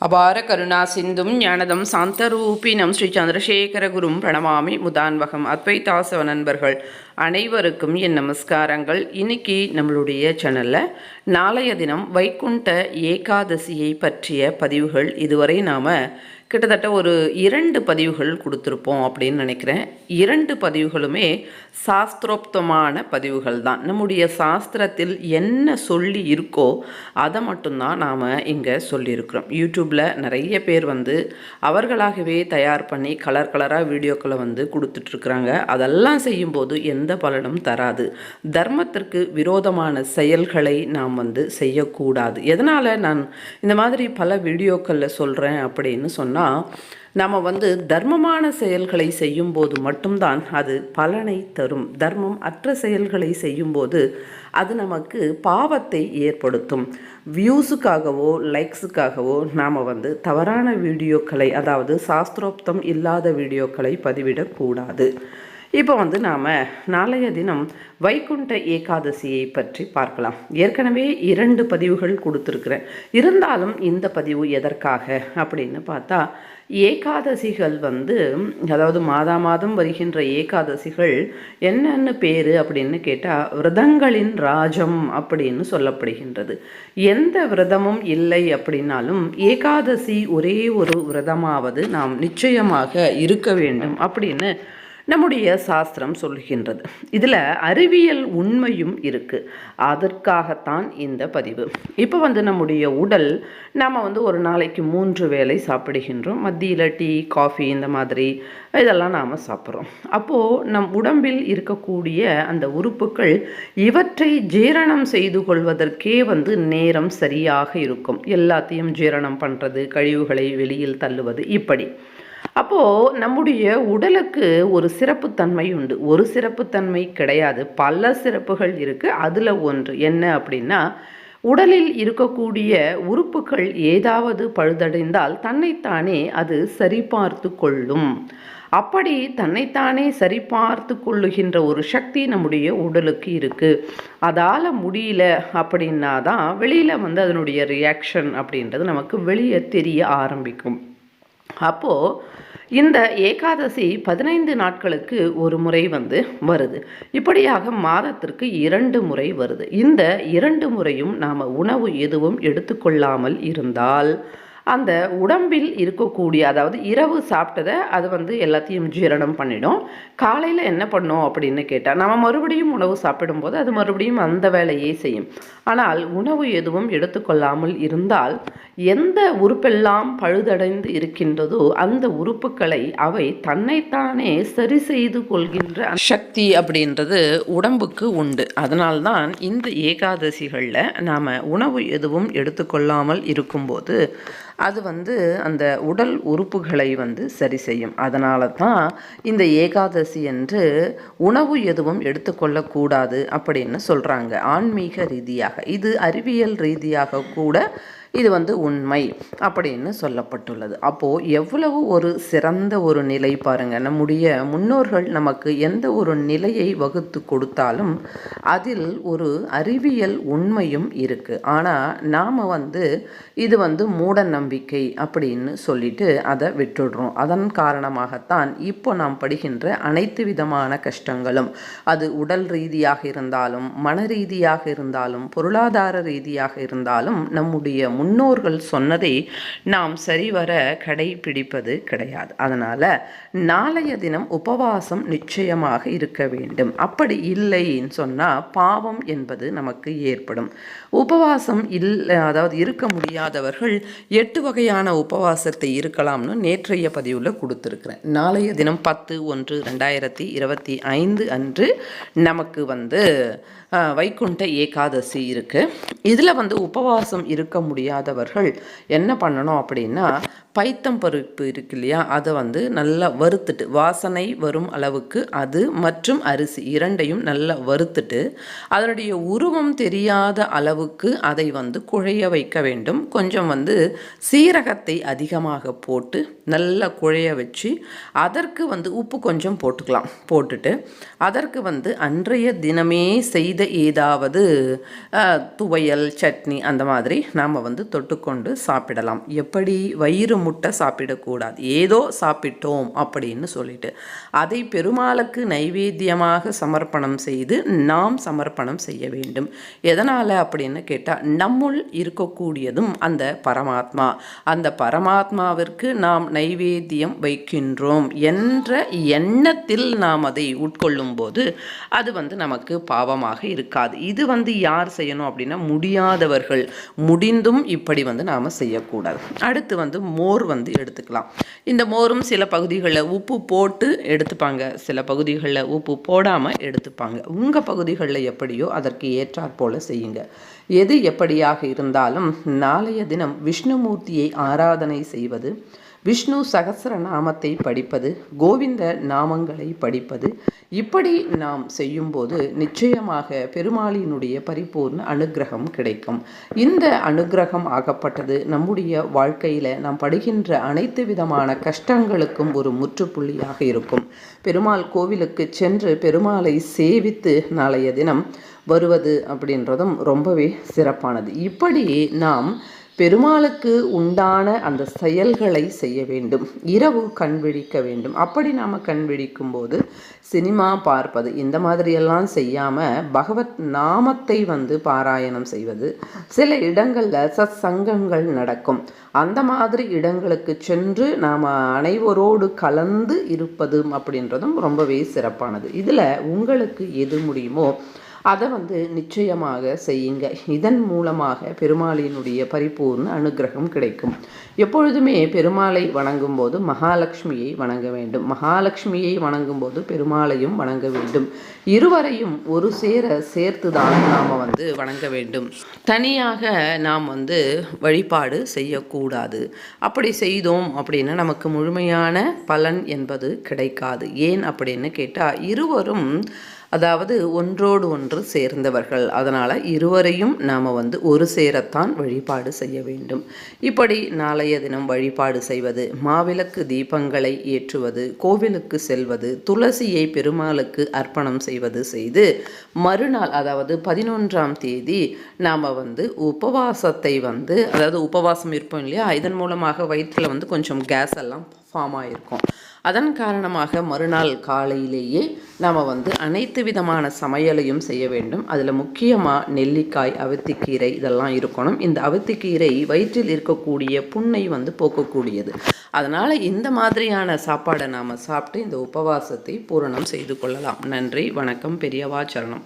அபார கருணா சிந்தும் ஞானதம் சாந்தரூபினம் ஸ்ரீ சந்திரசேகர குரும் பிரணமாமி முதான்வகம் அத்வைதாசவ நண்பர்கள் அனைவருக்கும் என் நமஸ்காரங்கள். இன்னைக்கு நம்மளுடைய சேனலில் நாளைய தினம் வைகுண்ட ஏகாதசியை பற்றிய பதிவுகள். இதுவரை நாம் கிட்டத்தட்ட ஒரு இரண்டு பதிவுகள் கொடுத்துருப்போம் அப்படின்னு நினைக்கிறேன். இரண்டு பதிவுகளுமே சாஸ்திரோக்தமான பதிவுகள் தான். நம்முடைய சாஸ்திரத்தில் என்ன சொல்லி இருக்கோ அதை மட்டும்தான் நாம் இங்கே சொல்லியிருக்கிறோம். யூடியூப்பில் நிறைய பேர் வந்து அவர்களாகவே தயார் பண்ணி கலர் கலராக வீடியோக்களை வந்து கொடுத்துட்ருக்குறாங்க. அதெல்லாம் செய்யும்போது எந்த பலனும் தராது. தர்மத்திற்கு விரோதமான செயல்களை நாம் வந்து செய்யக்கூடாது. எதனால் நான் இந்த மாதிரி பல வீடியோக்களில் சொல்கிறேன் அப்படின்னு சொன்னால் நம்ம வந்து தர்மமான செயல்களை செய்யும்போது மட்டும்தான் அது பலனை தரும். தர்மம் அற்ற செயல்களை செய்யும்போது அது நமக்கு பாவத்தை ஏற்படுத்தும். வியூஸுக்காகவோ லைக்ஸுக்காகவோ நாம் வந்து தவறான வீடியோக்களை அதாவது சாஸ்திரோக்தம் இல்லாத வீடியோக்களை பதிவிடக்கூடாது. இப்போ வந்து நாம் நாளைய தினம் வைகுண்ட ஏகாதசியை பற்றி பார்க்கலாம். ஏற்கனவே இரண்டு பதிவுகள் கொடுத்துருக்குறேன். இருந்தாலும் இந்த பதிவு எதற்காக அப்படின்னு பார்த்தா ஏகாதசிகள் வந்து அதாவது மாதா மாதம் வருகின்ற ஏகாதசிகள் என்னென்ன பேர் அப்படின்னு கேட்டால் விரதங்களின் ராஜம் அப்படின்னு சொல்லப்படுகின்றது. எந்த விரதமும் இல்லை அப்படின்னாலும் ஏகாதசி ஒரே ஒரு விரதமாவது நாம் நிச்சயமாக இருக்க வேண்டும் அப்படின்னு நம்முடைய சாஸ்திரம் சொல்கின்றது. இதில் அறிவியல் உண்மையும் இருக்குது அதற்காகத்தான் இந்த பதிவு. இப்போ வந்து நம்முடைய உடல் நாம் வந்து ஒரு நாளைக்கு மூன்று வேளை சாப்பிடுகின்றோம். மத்தியில் டீ காஃபி இந்த மாதிரி இதெல்லாம் நாம் சாப்பிட்றோம். அப்போது நம் உடம்பில் இருக்கக்கூடிய அந்த உறுப்புகள் இவற்றை ஜீரணம் செய்து கொள்வதற்கே வந்து நேரம் சரியாக இருக்கும். எல்லாத்தையும் ஜீரணம் பண்ணுறது கழிவுகளை வெளியில் தள்ளுவது இப்படி. அப்போது நம்முடைய உடலுக்கு ஒரு சிறப்புத்தன்மை உண்டு. ஒரு சிறப்புத்தன்மை கிடையாது. பல சிறப்புகள் இருக்குது அதில் ஒன்று என்ன அப்படின்னா உடலில் இருக்கக்கூடிய உறுப்புகள் ஏதாவது பழுதடைந்தால் தன்னைத்தானே அது சரிபார்த்து கொள்ளும். அப்படி தன்னைத்தானே சரிபார்த்து கொள்ளுகின்ற ஒரு சக்தி நம்முடைய உடலுக்கு இருக்குது அதால் முடியல அப்படின்னா தான் வெளியில் வந்து அதனுடைய ரியாக்ஷன் அப்படின்றது நமக்கு வெளியே தெரிய ஆரம்பிக்கும். அப்போது இந்த ஏகாதசி பதினைந்து நாட்களுக்கு ஒரு முறை வந்து வருது. இப்படியாக மாதத்திற்கு இரண்டு முறை வருது. இந்த இரண்டு முறையும் நாம் உணவு எதுவும் எடுத்துக்கொள்ளாமல் இருந்தால் அந்த உடம்பில் இருக்கக்கூடிய அதாவது இரவு சாப்பிட்டதை அது வந்து எல்லாத்தையும் ஜீரணம் பண்ணிடும். காலையில் என்ன பண்ணோம் அப்படின்னு கேட்டால் நம்ம மறுபடியும் உணவு சாப்பிடும்போது அது மறுபடியும் அந்த வேலையே செய்யும். ஆனால் உணவு எதுவும் எடுத்துக்கொள்ளாமல் இருந்தால் எந்த உறுப்பெல்லாம் பழுதடைந்து இருக்கின்றதோ அந்த உறுப்புகளை அவை தன்னைத்தானே சரி செய்து கொள்கின்ற சக்தி அப்படின்றது உடம்புக்கு உண்டு. அதனால்தான் இந்த ஏகாதசிகளில் நாம் உணவு எதுவும் எடுத்துக்கொள்ளாமல் இருக்கும்போது அது வந்து அந்த உடல் உறுப்புகளை வந்து சரி செய்யும். அதனால தான் இந்த ஏகாதசி என்று உணவு எதுவும் எடுத்துக்கொள்ளக்கூடாது அப்படின்னு சொல்கிறாங்க ஆன்மீக ரீதியாக. இது அறிவியல் ரீதியாக கூட இது வந்து உண்மை அப்படின்னு சொல்லப்பட்டுள்ளது. அப்போது எவ்வளவு ஒரு சிறந்த ஒரு நிலை பாருங்கள் நம்முடைய முன்னோர்கள் நமக்கு எந்த ஒரு நிலையை வகுத்து கொடுத்தாலும் அதில் ஒரு அறிவியல் உண்மையும் இருக்குது ஆனால் நாம் வந்து இது வந்து மூட நம்பிக்கை அப்படின்னு சொல்லிட்டு அதை விட்டுடுறோம். அதன் காரணமாகத்தான் இப்போ நாம் படுகின்ற அனைத்து விதமான கஷ்டங்களும். அது உடல் ரீதியாக இருந்தாலும் மன ரீதியாக இருந்தாலும் பொருளாதார ரீதியாக இருந்தாலும் நம்முடைய முன்னோர்கள் சொன்னதை நாம் சரிவர கடைபிடிப்பது கிடையாது. அதனால் நாளைய தினம் உபவாசம் நிச்சயமாக இருக்க வேண்டும். அப்படி இல்லைன்னு சொன்னால் பாவம் என்பது நமக்கு ஏற்படும். உபவாசம் இல்லை அதாவது இருக்க முடியாதவர்கள் எட்டு வகையான உபவாசத்தை இருக்கலாம்னு நேற்றைய பதிவில் கொடுத்துருக்குறேன். நாளைய தினம் பத்து ஒன்று ரெண்டாயிரத்தி இருபத்தி ஐந்து அன்று நமக்கு வந்து வைகுண்ட ஏகாதசி இருக்குது இதில் வந்து உபவாசம் இருக்க முடியாதவர்கள் என்ன பண்ணணும் அப்படின்னா பைத்தம் பருப்பு இருக்கு இல்லையா அதை வந்து நல்லா வறுத்துட்டு வாசனை வரும் அளவுக்கு அது மற்றும் அரிசி இரண்டையும் நல்லா வறுத்துட்டு அதனுடைய உருவம் தெரியாத அளவுக்கு அதை வந்து குழைய வைக்க வேண்டும். கொஞ்சம் வந்து சீரகத்தை அதிகமாக போட்டு நல்லா குழைய வச்சு அதற்கு வந்து உப்பு கொஞ்சம் போட்டுக்கலாம். போட்டுட்டு அதற்கு வந்து அன்றைய தினமே செய்த ஏதாவது துவையல் சட்னி அந்த மாதிரி நாம் வந்து தொட்டுக்கொண்டு சாப்பிடலாம். எப்படி? வயிறு முட்டை சாப்பிடக்கூடாது. ஏதோ சாப்பிட்டோம் அப்படின்னு சொல்லிட்டு. அதை பெருமாளுக்கு நைவேத்தியமாக சமர்ப்பணம் செய்து நாம் சமர்ப்பணம் செய்ய வேண்டும். எதனால் அப்படின்னு கேட்டால் நம்முள் இருக்கக்கூடியதும் அந்த பரமாத்மா. அந்த பரமாத்மாவிற்கு நாம் நைவேத்தியம் வைக்கின்றோம் என்ற எண்ணத்தில் நாம் அதை உட்கொள்ளும் போது அது வந்து நமக்கு பாவமாக இருக்காது. இது வந்து யார் செய்யணும் அப்படின்னா முடியாதவர்கள். முடிந்தும் இப்படி வந்து நாம் செய்யக்கூடாது. அடுத்து வந்து மோர் வந்து எடுத்துக்கலாம். இந்த மோரும் சில பகுதிகளில் உப்பு போட்டு எடுத்துப்பாங்க. சில பகுதிகளில் உப்பு போடாமல் எடுத்துப்பாங்க. உங்கள் பகுதிகளில் எப்படியோ அதற்கு ஏற்றாற் போல செய்யுங்க. எது எப்படியாக இருந்தாலும் நாளைய தினம் விஷ்ணுமூர்த்தியை ஆராதனை செய்வது விஷ்ணு சகசர நாமத்தை படிப்பது கோவிந்த நாமங்களை படிப்பது இப்படி நாம் செய்யும்போது நிச்சயமாக பெருமாளினுடைய பரிபூர்ண அனுக்கிரகம் கிடைக்கும். இந்த அனுக்கிரகம் ஆகப்பட்டது நம்முடைய வாழ்க்கையில் நாம் படுகின்ற அனைத்து விதமான கஷ்டங்களுக்கும் ஒரு முற்றுப்புள்ளியாக இருக்கும். பெருமாள் கோவிலுக்கு சென்று பெருமாளை சேவித்து நாளைய தினம் வருவது அப்படின்றதும் ரொம்பவே சிறப்பானது. இப்படி நாம் பெருமாளுக்கு உண்டான அந்த செயல்களை செய்ய வேண்டும். இரவு கண் விழிக்க வேண்டும். அப்படி நாம் கண் விழிக்கும் போது சினிமா பார்ப்பது இந்த மாதிரியெல்லாம் செய்யாமல் பகவத் நாமத்தை வந்து பாராயணம் செய்வது சில இடங்களில் சத் சங்கங்கள் நடக்கும். அந்த மாதிரி இடங்களுக்கு சென்று நாம் அனைவரோடு கலந்து இருப்பது அப்படின்றதும் ரொம்பவே சிறப்பானது. இதில் உங்களுக்கு எது முடியுமோ அதை வந்து நிச்சயமாக செய்யுங்க. இதன் மூலமாக பெருமாளினுடைய பரிபூர்ண அனுக்கிரகம் கிடைக்கும். எப்பொழுதுமே பெருமாளை வணங்கும் போது மகாலட்சுமியை வணங்க வேண்டும். மகாலட்சுமியை வணங்கும் போது பெருமாளையும் வணங்க வேண்டும். இருவரையும் ஒரு சேர சேர்த்து தான் நாம் வந்து வணங்க வேண்டும். தனியாக நாம் வந்து வழிபாடு செய்யக்கூடாது. அப்படி செய்தோம் அப்படின்னா நமக்கு முழுமையான பலன் என்பது கிடைக்காது. ஏன் அப்படின்னு கேட்டால் இருவரும் அதாவது ஒன்றோடு ஒன்று சேர்ந்தவர்கள். அதனால் இருவரையும் நாம் வந்து ஒரு சேரத்தான் வழிபாடு செய்ய வேண்டும். இப்படி நாளைய தினம் வழிபாடு செய்வது மாவிளக்கு தீபங்களை ஏற்றுவது கோவிலுக்கு செல்வது துளசியை பெருமாளுக்கு அர்ப்பணம் செய்வது செய்து மறுநாள் அதாவது பதினொன்றாம் தேதி நாம் வந்து உபவாசத்தை வந்து அதாவது உபவாசம் இருப்போம் இல்லையா? இதன் மூலமாக வயிற்றில் வந்து கொஞ்சம் கேஸ் எல்லாம் ஃபார்ம் ஆகிருக்கும் அதன் காரணமாக மறுநாள் காலையிலேயே நாம் வந்து அனைத்து விதமான சமையலையும் செய்ய வேண்டும். அதில் முக்கியமாக நெல்லிக்காய் அவித்திக்கீரை இதெல்லாம் இருக்கணும். இந்த அவித்திக்கீரை வயிற்றில் இருக்கக்கூடிய புண்ணை வந்து போக்கக்கூடியது. அதனால் இந்த மாதிரியான சாப்பாடை நாம் சாப்பிட்டு இந்த உபவாசத்தை பூரணம் செய்து கொள்ளலாம். நன்றி வணக்கம் பெரியவா சரணம்.